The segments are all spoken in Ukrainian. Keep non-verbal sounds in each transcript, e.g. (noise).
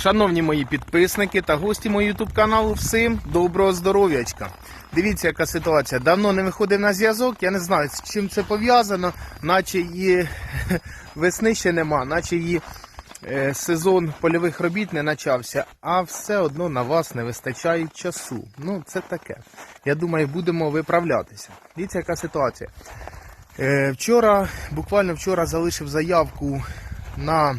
Шановні мої підписники та гості мого YouTube каналу, всім доброго здоров'ячка. Дивіться, яка ситуація. Давно не виходив на зв'язок. Я не знаю, з чим це пов'язано, наче її (laughs) весни ще нема, наче її е, сезон польових робіт не почався, а все одно на вас не вистачає часу. Ну, це таке. Я думаю, будемо виправлятися. Дивіться, яка ситуація. Е, вчора, буквально вчора залишив заявку на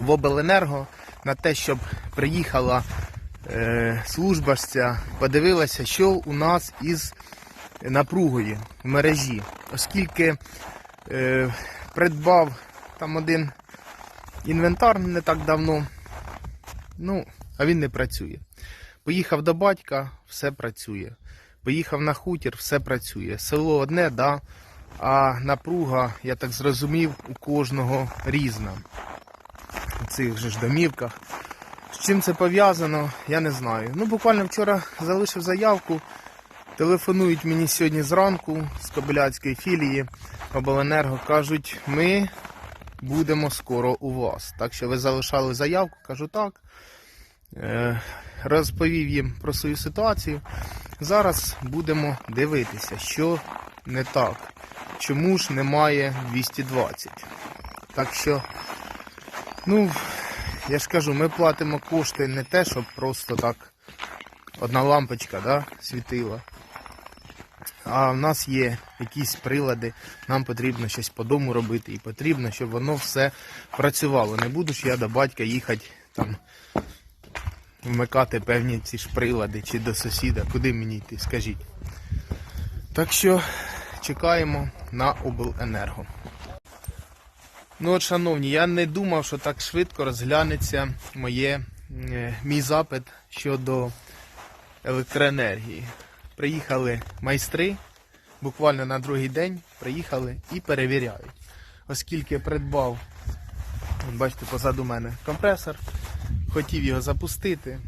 в обленерго на те, щоб приїхала е, служба подивилася, що у нас із напругою в мережі. Оскільки е, придбав там один інвентар не так давно, ну, а він не працює. Поїхав до батька, все працює. Поїхав на хутір, все працює. Село одне, да, а напруга, я так зрозумів, у кожного різна у цих же ж домівках. З чим це пов'язано, я не знаю. Ну, буквально вчора залишив заявку. Телефонують мені сьогодні зранку з Кобиляцької філії Обленерго. Кажуть, ми будемо скоро у вас. Так що ви залишали заявку, кажу так. Е, розповів їм про свою ситуацію. Зараз будемо дивитися, що не так. Чому ж немає 220. Так що Ну, я ж кажу, ми платимо кошти не те, щоб просто так одна лампочка да, світила. А в нас є якісь прилади, нам потрібно щось по дому робити і потрібно, щоб воно все працювало. Не буду ж я до батька їхати там вмикати певні ці ж прилади чи до сусіда. Куди мені йти, скажіть. Так що чекаємо на обленерго. Ну от, шановні, я не думав, що так швидко розглянеться моє, е, мій запит щодо електроенергії. Приїхали майстри, буквально на другий день приїхали і перевіряють. Оскільки придбав, бачите, позаду мене компресор, хотів його запустити,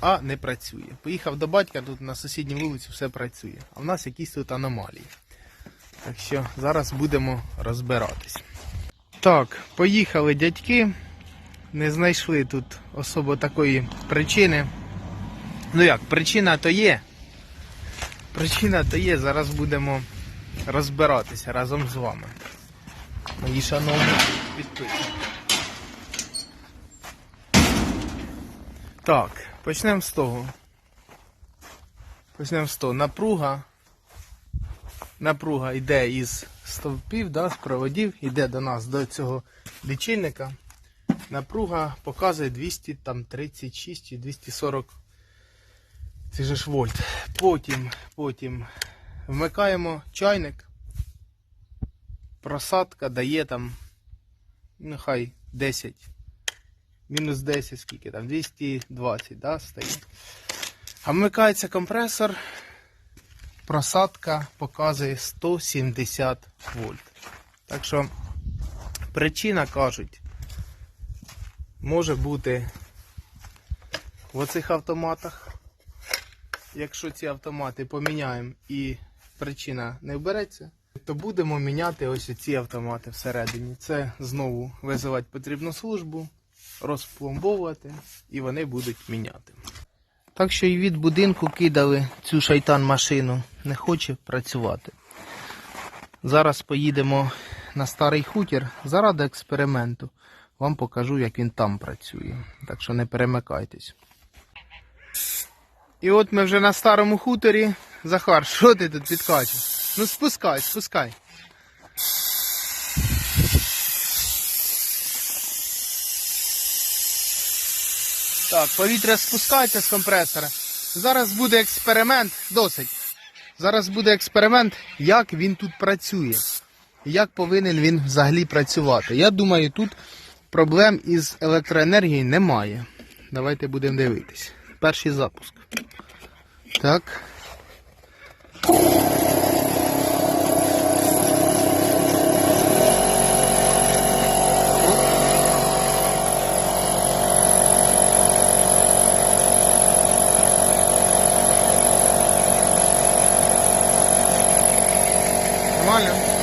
а не працює. Поїхав до батька, тут на сусідній вулиці все працює. А в нас якісь тут аномалії. Так що зараз будемо розбиратись. Так, поїхали дядьки. Не знайшли тут особо такої причини. Ну як, причина то є. Причина то є, зараз будемо розбиратися разом з вами. Мої шановні підписники. Так, почнемо з того. Почнемо з того. Напруга. Напруга йде із стовпів, да, з проводів, йде до нас, до цього лічильника. Напруга показує 236 і 240 це же ж вольт. Потім, потім вмикаємо чайник. Просадка дає там, нехай 10. Мінус 10, скільки там, 220, да, стоїть. А вмикається компресор просадка показує 170 вольт. Так що причина кажуть, може бути в оцих автоматах. Якщо ці автомати поміняємо і причина не вбереться, то будемо міняти ось ці автомати всередині. Це знову визивати потрібну службу, розпломбовувати і вони будуть міняти. Так що і від будинку кидали цю шайтан машину. Не хоче працювати. Зараз поїдемо на старий хутір заради експерименту. Вам покажу, як він там працює. Так що не перемикайтесь. І от ми вже на старому хуторі. Захар, що ти тут підкачеш? Ну спускай, спускай. Так, повітря спускається з компресора. Зараз буде експеримент, досить. Зараз буде експеримент, як він тут працює. Як повинен він взагалі працювати. Я думаю, тут проблем із електроенергією немає. Давайте будемо дивитись. Перший запуск. Так. нормально.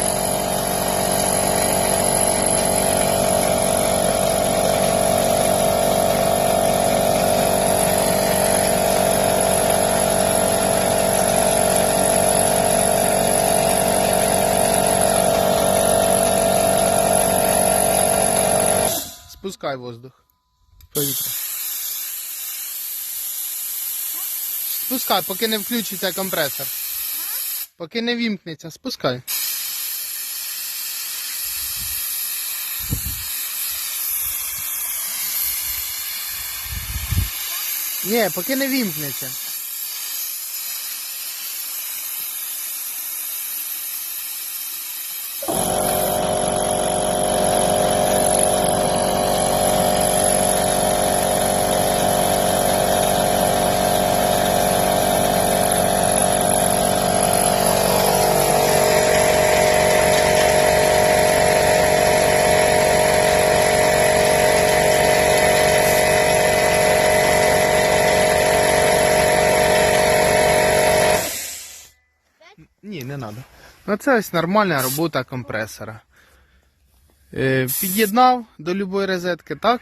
Спускай воздух. Повітря. Спускай, поки не включиться компресор. Поки не вімкнеться, спускай. Ні, поки не вімкнеться. Ні, не треба. Ну це ось нормальна робота компресора. Е, під'єднав до любої розетки, так?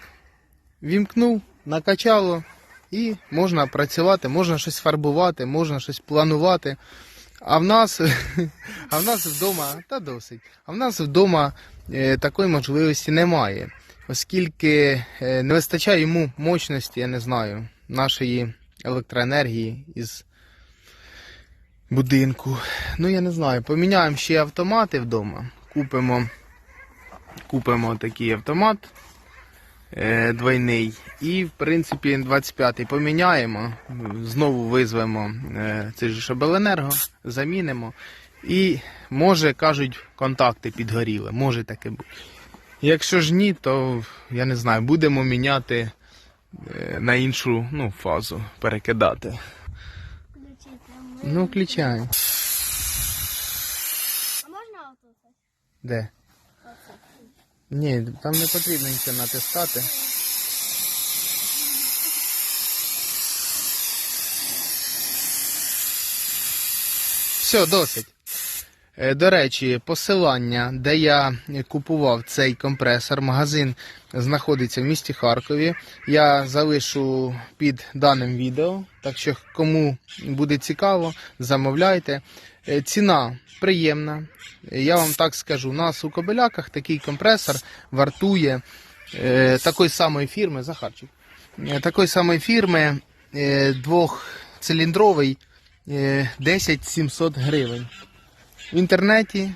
Вімкнув, накачало і можна працювати, можна щось фарбувати, можна щось планувати. А в нас, (laughs) а в нас вдома, та досить, а в нас вдома е, такої можливості немає, оскільки е, не вистачає йому мощності, я не знаю, нашої електроенергії із будинку. Ну, я не знаю. Поміняємо ще автомати вдома. Купимо, купимо такий автомат е, двойний. І, в принципі, 25-й поміняємо. Знову визвемо е, цей же Шабеленерго, замінимо. І може, кажуть, контакти підгоріли. Може таке бути. Якщо ж ні, то я не знаю, будемо міняти е, на іншу ну, фазу, перекидати. Ну, включаємо. А можна отут? Де? Ні, там не потрібно нічого натискати. Все, досить. Е, До речі, посилання, де я купував цей компресор, магазин знаходиться в місті Харкові. Я залишу під даним відео. Так що, кому буде цікаво, замовляйте. Е, Ціна приємна. Я вам так скажу, у нас у Кобеляках такий компресор вартує е, такої самої фірми, Захарчик, такої самої фірми двохциліндровий е, 10 700 гривень. В інтернеті,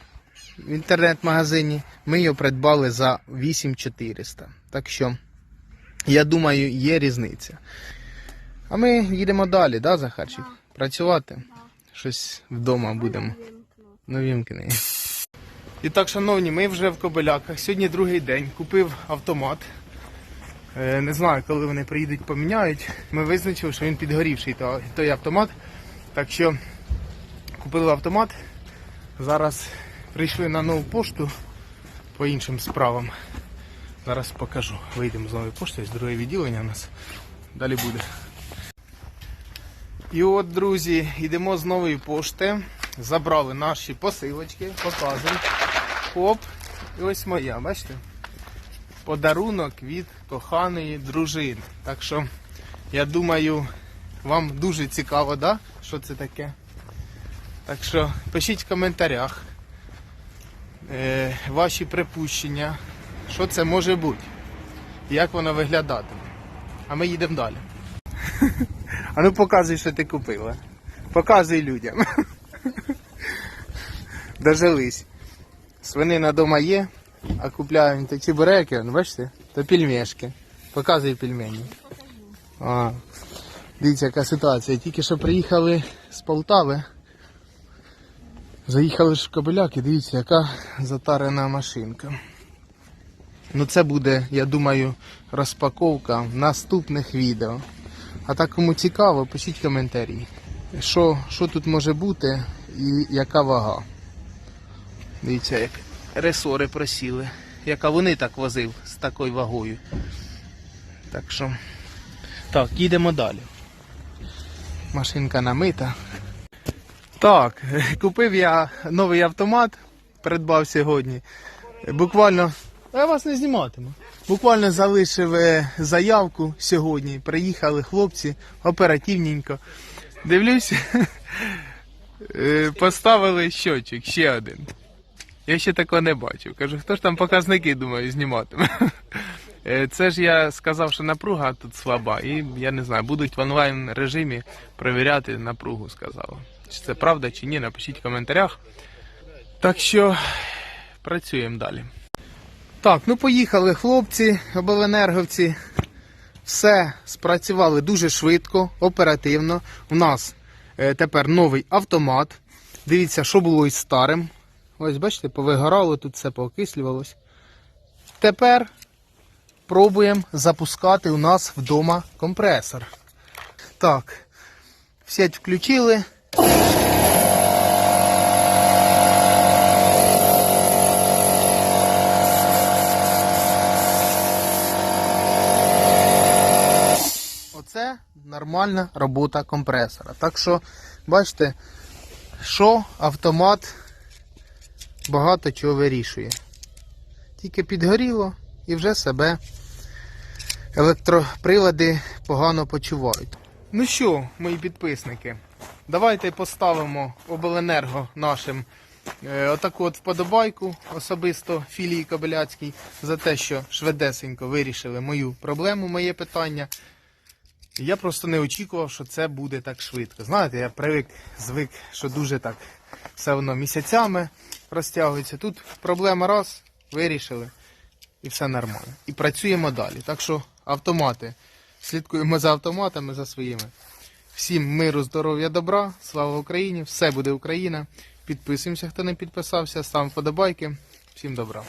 в інтернет-магазині ми його придбали за 8400. Так що, я думаю, є різниця. А ми їдемо далі, да, Захарчик? Працювати. Щось вдома будемо. Ну, вімкни. (laughs) І так, шановні, ми вже в Кобиляках. Сьогодні другий день. Купив автомат. Е, Не знаю, коли вони приїдуть, поміняють. Ми визначили, що він підгорівший той автомат. Так що купили автомат. Зараз прийшли на нову пошту по іншим справам. Зараз покажу. Вийдемо з нової пошти, ось друге відділення у нас. Далі буде. І от, друзі, йдемо з нової пошти. Забрали наші посилочки, показуємо. Хоп. І ось моя, бачите? Подарунок від коханої дружини. Так що, я думаю, вам дуже цікаво, да? що це таке. Так що пишіть в коментарях е, ваші припущення, що це може бути, як воно виглядатиме. А ми їдемо далі. (laughs) А ну показуй, що ти купила. Показуй людям. (laughs) Дожились. Свинина дома є, а купляємо ті чебуреки, ну бачите, то пельмешки. Показуй пельмені. Дивіться, яка ситуація. Тільки що приїхали з Полтави. Заїхали ж в Кобиляки, дивіться, яка затарена машинка. Ну це буде, я думаю, розпаковка наступних відео. А так кому цікаво, пишіть коментарі. Що, що тут може бути і яка вага. Дивіться, як ресори просіли. Яка вони так возив з такою вагою. Так що. Так, їдемо далі. Машинка намита. Так, (laughs) купив я новий автомат, придбав сьогодні. Буквально. Я вас не зніматиму. Буквально залишив е, заявку сьогодні. Приїхали хлопці оперативненько. Дивлюсь, (laughs) е, поставили щочик, ще один. Я ще такого не бачив. Кажу, хто ж там показники, думаю, зніматиме. (laughs) Е, Це ж я сказав, що напруга тут слаба, і я не знаю, будуть в онлайн режимі перевіряти напругу, сказав. Чи це правда, чи ні, напишіть в коментарях. Так що працюємо далі. Так, ну поїхали хлопці, обленерговці. Все спрацювали дуже швидко, оперативно. У нас е, тепер новий автомат. Дивіться, що було із старим. Ось, бачите, повигорало, тут все поокислювалось. Тепер пробуємо запускати у нас вдома компресор. Так, в сеть включили. Оце нормальна робота компресора. Так що, бачите, що автомат багато чого вирішує. Тільки підгоріло і вже себе електроприлади погано почувають. Ну що, мої підписники, давайте поставимо обленерго нашим е, отаку от вподобайку, особисто філії Кобиляцькій, за те, що швидесенько вирішили мою проблему, моє питання. Я просто не очікував, що це буде так швидко. Знаєте, я привик, звик, що дуже так все воно місяцями розтягується. Тут проблема раз, вирішили, і все нормально. І працюємо далі. Так що автомати. Слідкуємо за автоматами, за своїми. Всім миру, здоров'я, добра, слава Україні! Все буде Україна. Підписуємося, хто не підписався, ставимо вподобайки. Всім добра.